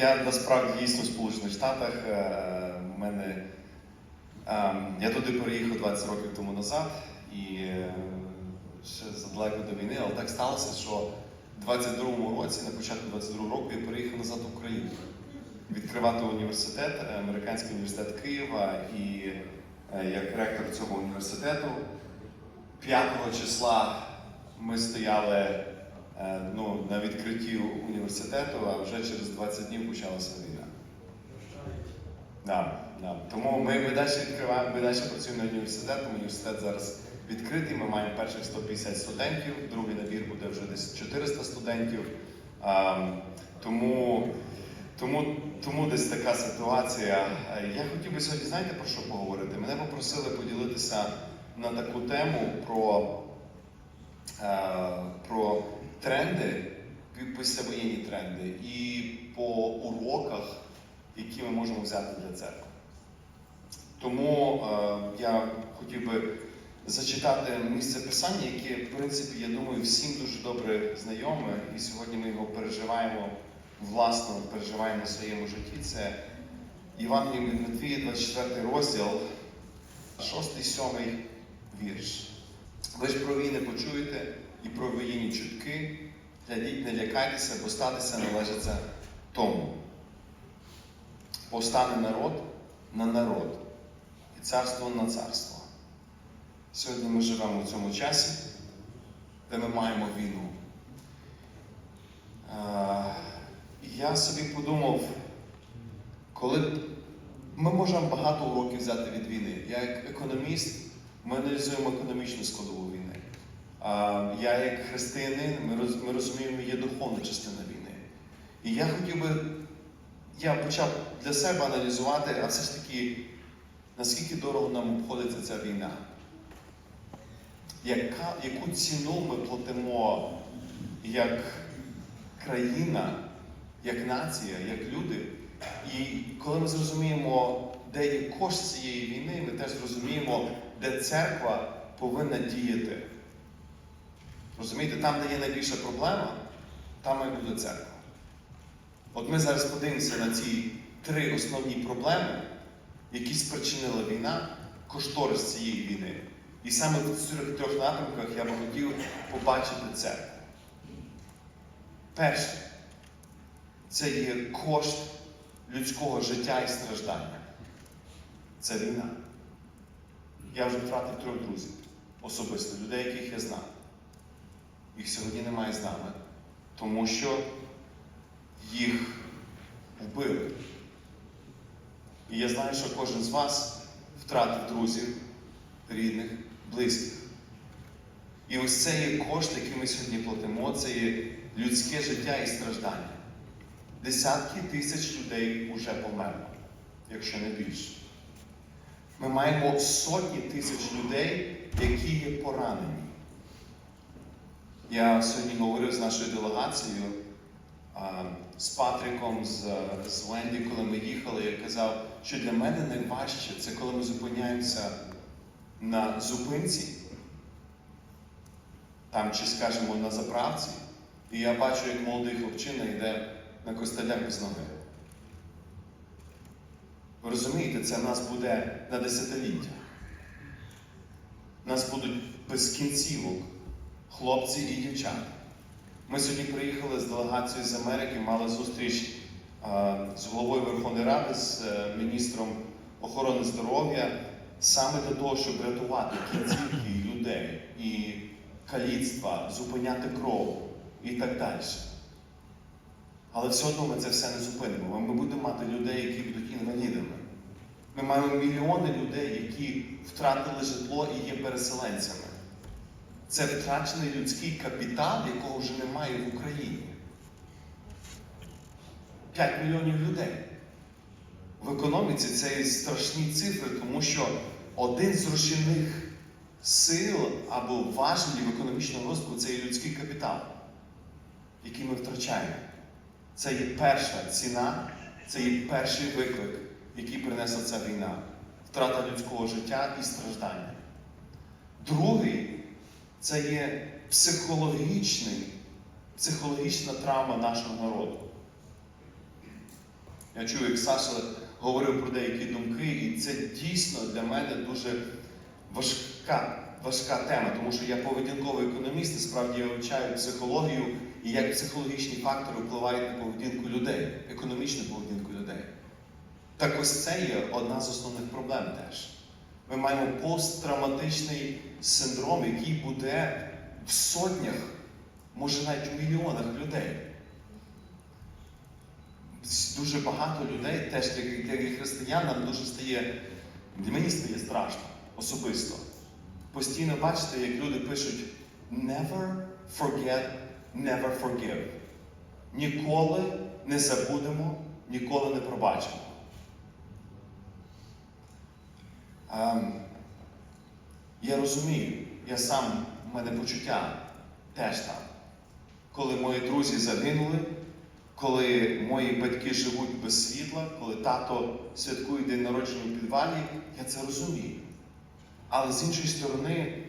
я насправді дійсно в Сполучених Штатах. Е, в мене, е, я туди переїхав 20 років тому назад і е, ще задалеко до війни, але так сталося, що в 22-му році, на початку 22-го року, я переїхав назад в Україну. Відкривати університет, е, Американський університет Києва, і е, як ректор цього університету 5 числа ми стояли е, ну, на відкритті університету, а вже через 20 днів почалася війна. Да, да. Тому ми, ми далі відкриваємо, ми далі працюємо над університетом. Університет зараз відкритий. Ми маємо перших 150 студентів, другий набір буде вже десь 400 студентів. А, тому, тому, тому десь така ситуація. Е, Я хотів би сьогодні, знаєте, про що поговорити? Мене попросили поділитися на таку тему про, е, про тренди, післявоєнні тренди і по уроках, які ми можемо взяти для церкви. Тому е, я хотів би зачитати місце писання, яке, в принципі, я думаю, всім дуже добре знайоме, і сьогодні ми його переживаємо власно, переживаємо в своєму житті. Це Євангеліє від Матвія, 24 розділ, 6-7 вірш. Ви ж про війни почуєте і про воєнні чутки. Глядіть, не лякайтеся, бо статися належиться тому. Повстане народ на народ і царство на царство. Сьогодні ми живемо в цьому часі, де ми маємо війну. Я собі подумав, коли ми можемо багато уроків взяти від війни. Я як економіст, ми аналізуємо економічну складову війни. Я як християнин, ми розуміємо, є духовна частина війни. І я хотів би, я почав для себе аналізувати, а все ж таки, наскільки дорого нам обходиться ця війна. Яка, яку ціну ми платимо як країна, як нація, як люди? І коли ми зрозуміємо, де є кошт цієї війни, ми теж зрозуміємо, де церква повинна діяти. Розумієте, там, де є найбільша проблема, там і буде церква. От ми зараз подивимося на ці три основні проблеми, які спричинила війна, кошторис цієї війни. І саме в цих трьох напрямках я би хотів побачити церкву. Перше, це є кошт людського життя і страждання. Це війна. Я вже втратив трьох друзів особисто, людей, яких я знав. Їх сьогодні немає з нами, тому що їх вбили. І я знаю, що кожен з вас втратив друзів, рідних, близьких. І ось це є кошт, який ми сьогодні платимо, це є людське життя і страждання. Десятки тисяч людей вже померло, якщо не більше. Ми маємо сотні тисяч людей, які є поранені. Я сьогодні говорив з нашою делегацією, з Патріком, з, з Венді, коли ми їхали, я казав, що для мене найважче це коли ми зупиняємося на зупинці, там чи, скажімо, на заправці, і я бачу, як молодий хлопчина йде на костелях без ноги. Ви розумієте, це в нас буде на десятиліття. Нас будуть без кінцівок хлопці і дівчата. Ми сьогодні приїхали з делегацією з Америки, мали зустріч з головою Верховної Ради, з е, міністром охорони здоров'я, саме для того, щоб рятувати кінцівки людей і каліцтва, зупиняти кров і так далі. Але все одно ми це все не зупинимо. Ми будемо мати людей, які будуть інвалідами. Ми маємо мільйони людей, які втратили житло і є переселенцями. Це втрачений людський капітал, якого вже немає в Україні. 5 мільйонів людей. В економіці це страшні цифри, тому що один з рушійних сил або важелів економічного розвитку це є людський капітал, який ми втрачаємо. Це є перша ціна, це є перший виклик, який принесла ця війна. Втрата людського життя і страждання. Другий це є психологічний, психологічна травма нашого народу. Я чую, як Саша говорив про деякі думки, і це дійсно для мене дуже важка, важка тема, тому що я поведінковий економіст, і справді я вивчаю психологію і як психологічні фактори впливають на поведінку людей, економічну поведінку людей. Так ось це є одна з основних проблем теж. Ми маємо посттравматичний синдром, який буде в сотнях, може навіть в мільйонах людей. Дуже багато людей, теж як, і християн, нам дуже стає, для мені стає страшно особисто. Постійно бачите, як люди пишуть never forget, never forgive. Ніколи не забудемо, ніколи не пробачимо. Я розумію, я сам, в мене почуття теж там. Коли мої друзі загинули, коли мої батьки живуть без світла, коли тато святкує день народження у підвалі, я це розумію. Але з іншої сторони,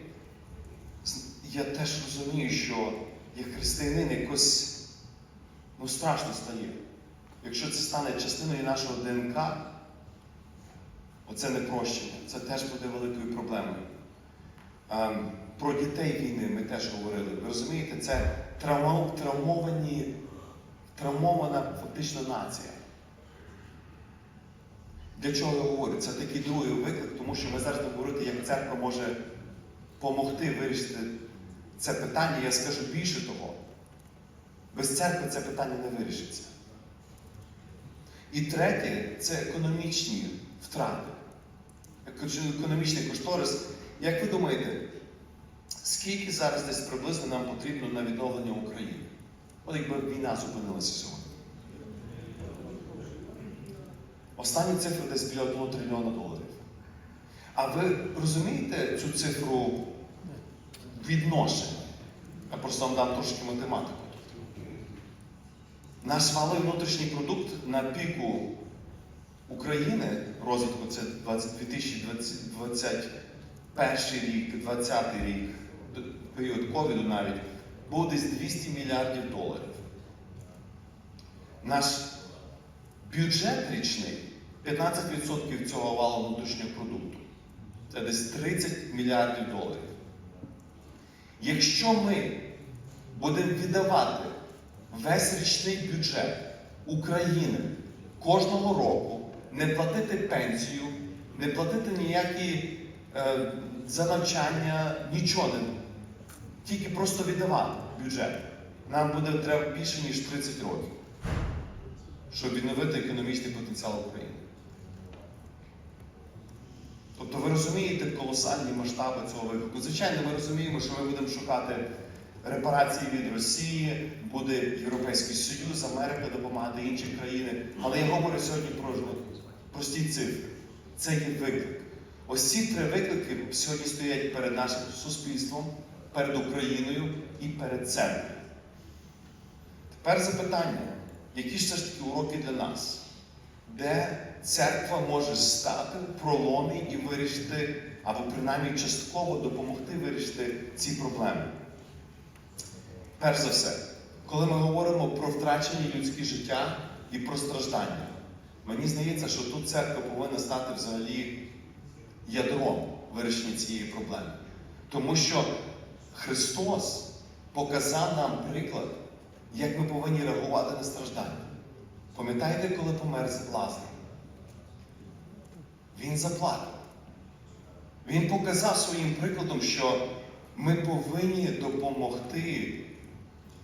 я теж розумію, що як християнин якось ну, страшно стає. Якщо це стане частиною нашого ДНК, оце не прощення, це теж буде великою проблемою. Ем, про дітей війни ми теж говорили. Ви розумієте, це травмовані, травмована фактично нація. Для чого я говорю? Це такий другий виклик, тому що ми зараз говорити, як церква може допомогти вирішити це питання. Я скажу більше того. Без церкви це питання не вирішиться. І третє це економічні втрати. Еко- Економічний кошторис. Як ви думаєте, скільки зараз десь приблизно нам потрібно на відновлення України? От якби війна зупинилася сьогодні. Останні цифри десь біля 1 трильйона доларів. А ви розумієте цю цифру відношення? Я просто вам дам трошки математику. Наш валовий внутрішній продукт на піку України розвитку це 2021 рік, 2020 рік, період ковіду навіть, був десь 200 мільярдів доларів. Наш бюджет річний 15% цього валу внутрішнього продукту. Це десь 30 мільярдів доларів. Якщо ми будемо віддавати весь річний бюджет України кожного року, не платити пенсію, не платити ніякі е, за навчання, нічого не тільки просто віддавати бюджет. Нам буде треба більше, ніж 30 років, щоб відновити економічний потенціал України. Тобто ви розумієте колосальні масштаби цього виклику. Звичайно, ми розуміємо, що ми будемо шукати репарації від Росії, буде Європейський Союз, Америка допомагати інші країни. Але я говорю сьогодні про прості цифри. Це є виклик. Ось ці три виклики сьогодні стоять перед нашим суспільством, перед Україною і перед церквою. Тепер запитання, які ж все ж таки уроки для нас? Де церква може стати в проломі і вирішити, або принаймні частково допомогти вирішити ці проблеми? Перш за все, коли ми говоримо про втрачені людські життя і про страждання, мені здається, що тут церква повинна стати взагалі ядром вирішення цієї проблеми. Тому що Христос показав нам приклад, як ми повинні реагувати на страждання. Пам'ятаєте, коли помер Лазар? Він заплакав. Він показав своїм прикладом, що ми повинні допомогти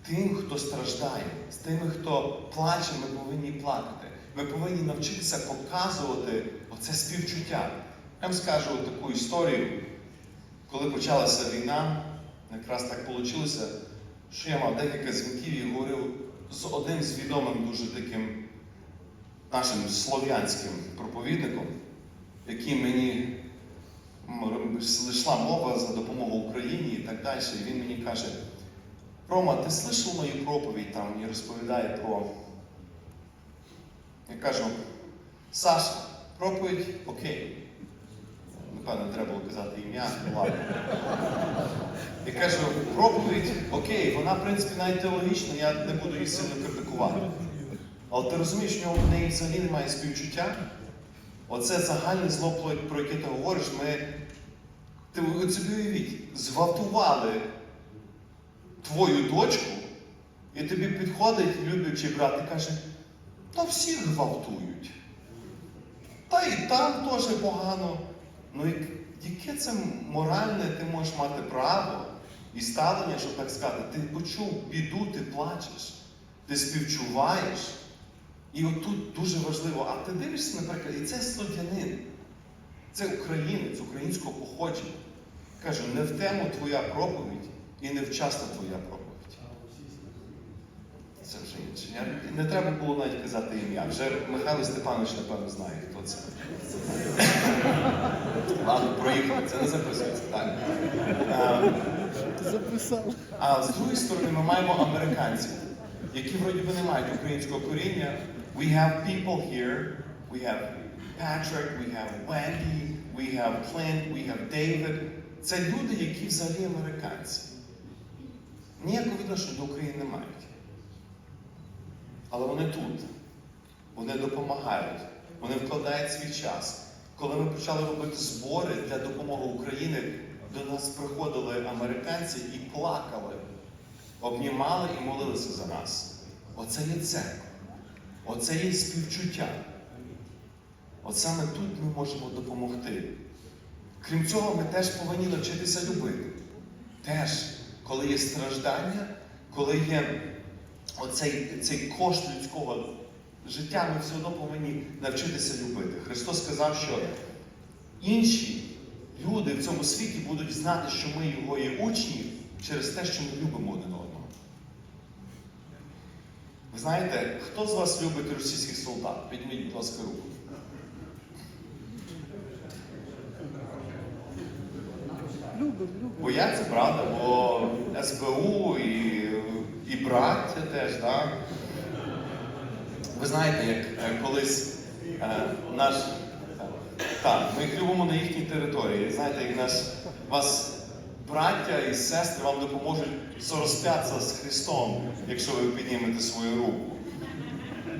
тим, хто страждає, з тими, хто плаче, ми повинні плакати. Ми повинні навчитися показувати оце співчуття. Я вам скажу таку історію, коли почалася війна, якраз так вийшло, що я мав декілька дзвінків і говорив з одним з відомим дуже таким нашим слов'янським проповідником, який мені йшла мова за допомогу Україні і так далі. І він мені каже: Рома, ти слышав мою проповідь там і розповідає про. Я кажу, Саша, проповідь окей. Напевно, треба було казати ім'я, ну ладно. Я кажу, проповідь окей, вона, в принципі, навіть теологічна, я не буду її сильно критикувати. Але ти розумієш, нього в неї взагалі немає співчуття. Оце загальне зло, про яке ти говориш, ми. Ти собі уявіть, зґвалтували твою дочку, і тобі підходить люблячий брат і каже, та всіх гвалтують. Та і там теж погано. Ну яке це моральне ти можеш мати право і ставлення, щоб так сказати, ти почув біду, ти плачеш, ти співчуваєш. І отут дуже важливо, а ти дивишся, наприклад, і це слодянин, це українець, українського походження. Каже, не в тему твоя проповідь і не вчасна твоя проповідь. Це вже інше. Не треба було навіть казати ім'я. Вже Михайло Степанович, напевно, знає, хто це. Ладно, проїхали, це не записується, так? Записав. а з другої сторони, ми маємо американців, які вроді би не мають українського коріння. We have people here. We have Patrick, we have Wendy, we have Clint, we have David. Це люди, які взагалі американці. Ніякого відношення до України не мають. Але вони тут. Вони допомагають. Вони вкладають свій час. Коли ми почали робити збори для допомоги Україні, до нас приходили американці і плакали, обнімали і молилися за нас. Оце є церква. Оце є співчуття. От саме тут ми можемо допомогти. Крім цього, ми теж повинні навчитися любити. Теж, коли є страждання, коли є оцей цей кошт людського життя, ми все одно повинні навчитися любити. Христос сказав, що інші люди в цьому світі будуть знати, що ми його є учні через те, що ми любимо один одного. Ви знаєте, хто з вас любить російських солдат? Підніміть, будь ласка, руку. Любим, любим. Бояться, правда, бо СБУ і, і браття теж, так? Ви знаєте, як е, колись е, наш. Так, ми їх любимо на їхній території. Знаєте, як наш вас браття і сестри вам допоможуть сорозп'ятися з Христом, якщо ви піднімете свою руку.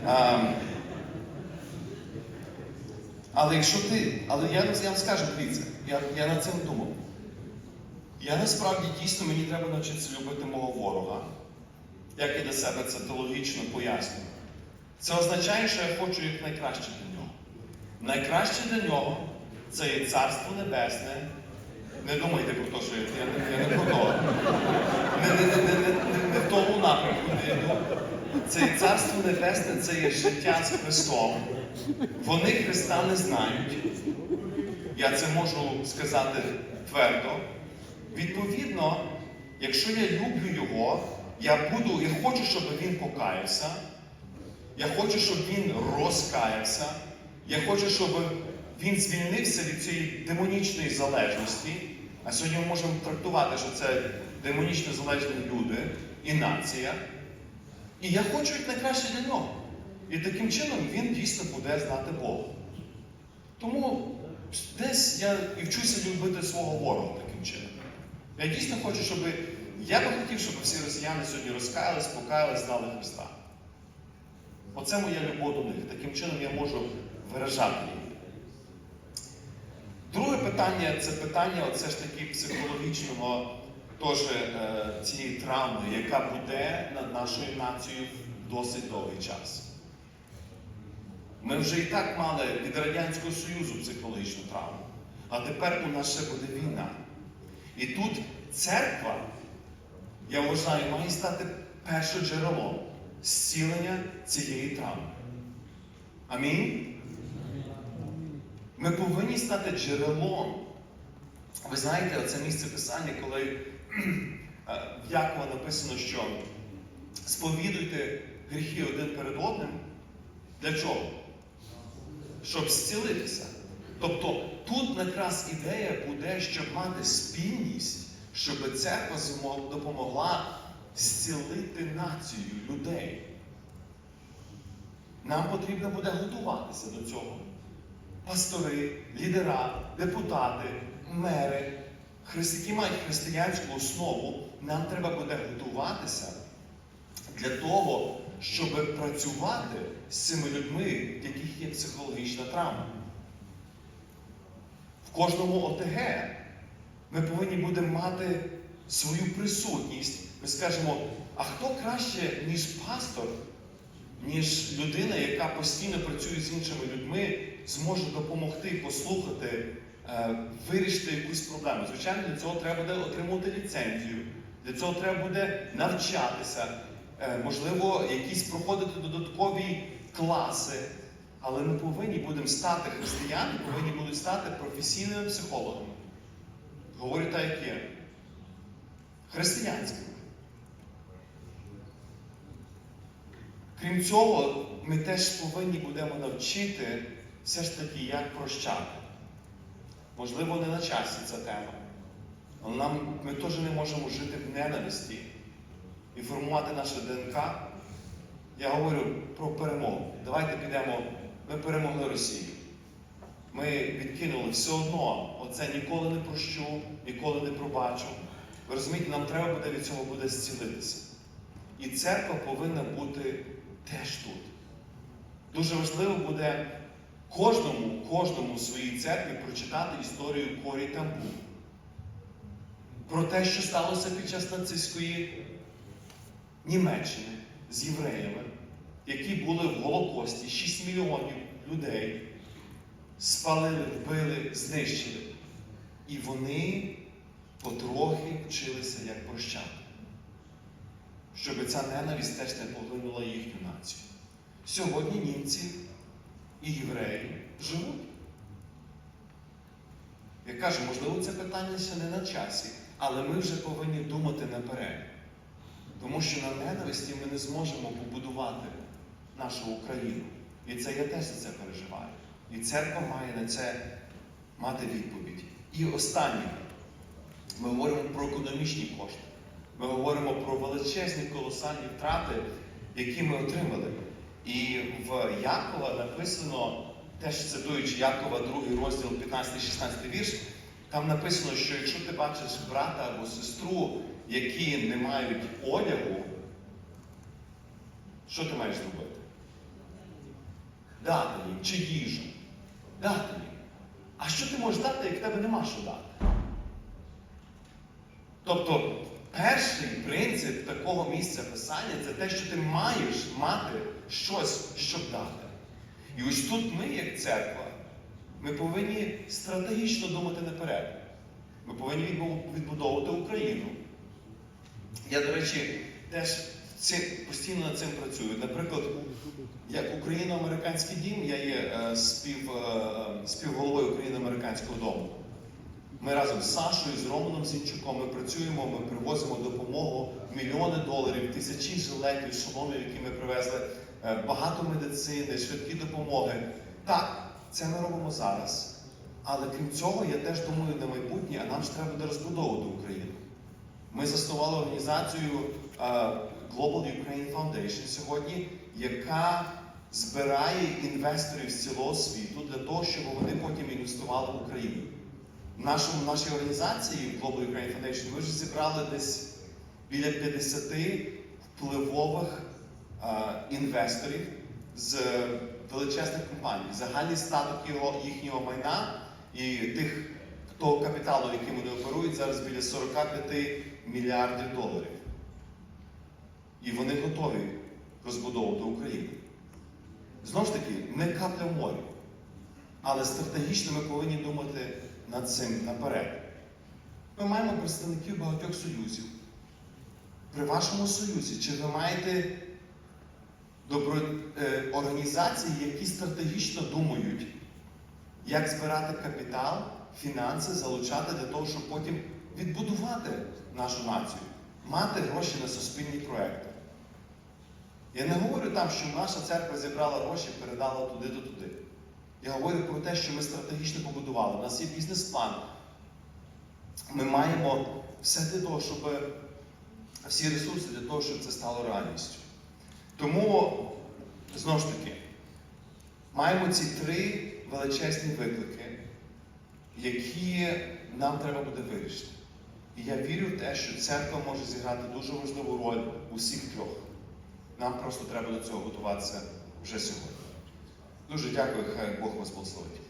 Ем, але якщо ти. Але я, я вам скажу, дивіться, я, я над цим думав. Я насправді дійсно мені треба навчитися любити мого ворога. Як я для себе це теологічно пояснюю. Це означає, що я хочу як найкраще для нього. Найкраще для нього це є Царство Небесне. Не думайте про те, що я, я, я не про то. Не, не, не, не, не, не в тому напрямку не йду. Це є Царство Небесне, це є життя з Христом. Вони Христа не знають. Я це можу сказати твердо. Відповідно, якщо я люблю його, я буду, я хочу, щоб він покаявся. Я хочу, щоб він розкаявся. Я хочу, щоб він звільнився від цієї демонічної залежності. А сьогодні ми можемо трактувати, що це демонічно залежні люди і нація. І я хочу як найкраще для нього. І таким чином він дійсно буде знати Бога. Тому десь я і вчуся любити свого ворога таким чином. Я дійсно хочу, щоб я би хотів, щоб всі росіяни сьогодні розкаялись, покаялись, знали Христа. Оце моя любов до них. Таким чином я можу виражати її. Друге питання це питання оце ж таки психологічного теж е, цієї травми, яка буде над нашою нацією в досить довгий час. Ми вже і так мали від Радянського Союзу психологічну травму, а тепер у нас ще буде війна. І тут церква, я вважаю, має стати першоджерелом зцілення цієї травми. Амінь. Ми повинні стати джерелом. Ви знаєте, оце місце писання, коли е, в Якова написано, що сповідуйте гріхи один перед одним. Для чого? Щоб зцілитися. Тобто тут якраз ідея буде, щоб мати спільність, щоб церква допомогла зцілити націю людей. Нам потрібно буде готуватися до цього. Пастори, лідера, депутати, мери, які мають християнську основу, нам треба буде готуватися для того, щоб працювати з цими людьми, в яких є психологічна травма. В кожному ОТГ ми повинні будемо мати свою присутність. Ми скажемо, а хто краще, ніж пастор, ніж людина, яка постійно працює з іншими людьми, зможе допомогти, послухати, е, вирішити якусь проблему. Звичайно, для цього треба буде отримати ліцензію, для цього треба буде навчатися, е, можливо, якісь проходити додаткові класи. Але ми повинні будемо стати християни, повинні будуть стати професійними психологами. Говорю так, як є. Крім цього, ми теж повинні будемо навчити все ж таки, як прощати. Можливо, не на часі ця тема. Але нам, ми теж не можемо жити в ненависті і формувати наше ДНК. Я говорю про перемогу. Давайте підемо. Ми перемогли Росію. Ми відкинули все одно. Оце ніколи не прощу, ніколи не пробачу. Ви розумієте, нам треба буде від цього буде зцілитися. І церква повинна бути теж тут. Дуже важливо буде кожному, кожному в своїй церкві прочитати історію Корі Тамбу. Про те, що сталося під час нацистської Німеччини з євреями, які були в Голокості, 6 мільйонів людей спалили, вбили, знищили. І вони потрохи вчилися, як прощати. Щоб ця ненависть теж не поглинула їхню націю. Сьогодні німці і євреї живуть. Я кажу, можливо, це питання ще не на часі, але ми вже повинні думати наперед. Тому що на ненависті ми не зможемо побудувати нашу Україну. І це я теж це переживаю. І церква має на це мати відповідь. І останнє, ми говоримо про економічні кошти. Ми говоримо про величезні колосальні втрати, які ми отримали. І в Якова написано, теж цитуючи Якова, 2 розділ 15-16 вірш, там написано, що якщо ти бачиш брата або сестру, які не мають одягу, що ти маєш зробити? Дати їм чи їжу. Дати. А що ти можеш дати, як тебе нема що дати? Тобто, перший принцип такого місця писання це те, що ти маєш мати щось, щоб дати. І ось тут ми, як церква, ми повинні стратегічно думати наперед. Ми повинні відбудовувати Україну. Я, до речі, теж постійно над цим працюю. Наприклад, як Україно-американський дім, я є е, спів, е, співголовою Україно-американського дому. Ми разом з Сашою, з Романом Зінчуком ми працюємо, ми привозимо допомогу, мільйони доларів, тисячі жилетів, шоломів, які ми привезли, е, багато медицини, швидкі допомоги. Так, це ми робимо зараз. Але крім цього, я теж думаю на майбутнє, а нам ж треба буде розбудовувати Україну. Ми заснували організацію Global Ukraine Foundation сьогодні, яка збирає інвесторів з цілого світу для того, щоб вони потім інвестували в Україну. В нашій організації Global Ukraine Foundation ми вже зібрали десь біля 50 впливових е, інвесторів з величезних компаній. Загальний статок його, їхнього майна і тих, хто капіталу, яким вони оперують, зараз біля 45 мільярдів доларів. І вони готові розбудовувати Україну. Знову ж таки, не капля в морі. Але стратегічно ми повинні думати над цим наперед. Ми маємо представників багатьох союзів. При вашому союзі, чи ви маєте добро... е, організації, які стратегічно думають, як збирати капітал, фінанси, залучати для того, щоб потім відбудувати нашу націю, мати гроші на суспільні проекти. Я не говорю там, що наша церква зібрала гроші, передала туди до туди. Я говорю про те, що ми стратегічно побудували. У нас є бізнес-план. Ми маємо все для того, щоб всі ресурси для того, щоб це стало реальністю. Тому, знову ж таки, маємо ці три величезні виклики, які нам треба буде вирішити. І я вірю в те, що церква може зіграти дуже важливу роль у всіх трьох. Нам просто треба до цього готуватися вже сьогодні. Дуже дякую, хай Бог вас благословить.